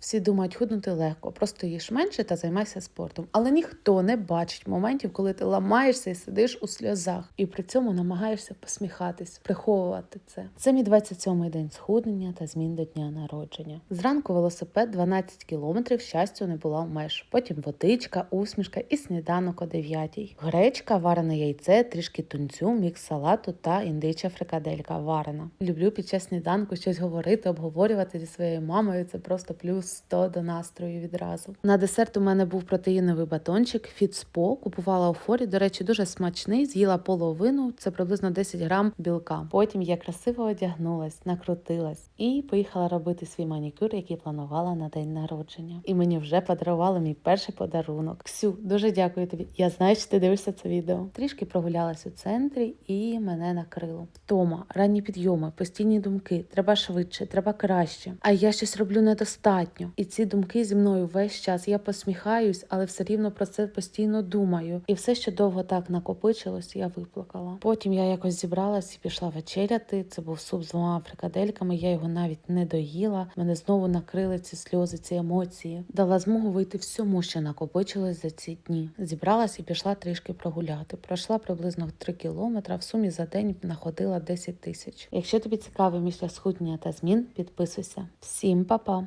Всі думають, худнути легко, просто їж менше та займайся спортом. Але ніхто не бачить моментів, коли ти ламаєшся і сидиш у сльозах, і при цьому намагаєшся посміхатись, приховувати це. Це мій 27-й день схуднення та змін до дня народження. Зранку велосипед 12 кілометрів, щастю не було меж. Потім водичка, усмішка і сніданок о 9. Гречка, варене яйце, трішки тунцю, мікс салату та індича фрикаделька варена. Люблю під час сніданку щось говорити, обговорювати зі своєю мамою. Це просто плюс 100 до настрою відразу. На десерт у мене був протеїновий батончик Фітспо. Купувала у форі. До речі, дуже смачний. З'їла половину. Це приблизно 10 грам білка. Потім я красиво одягнулась, накрутилась і поїхала робити свій манікюр, який планувала на день народження. І мені вже подарували мій перший подарунок. Ксю, дуже дякую тобі. Я знаю, що ти дивишся це відео. Трішки прогулялась у центрі і мене накрило. Втома, ранні підйоми, постійні думки. Треба швидше, треба краще. А я щось роблю недостатньо. І ці думки зі мною весь час. Я посміхаюсь, але все рівно про це постійно думаю. І все, що довго так накопичилось, я виплакала. Потім я якось зібралась і пішла вечеряти. Це був суп з двома фрикадельками. Я його навіть не доїла. Мене знову накрили ці сльози, ці емоції. Дала змогу вийти всьому, що накопичилось за ці дні. Зібралась і пішла трішки прогуляти. Пройшла приблизно 3 кілометри. В сумі за день находила 10 тисяч. Якщо тобі цікавий місля схуднення та змін, підписуйся. Всім па-па!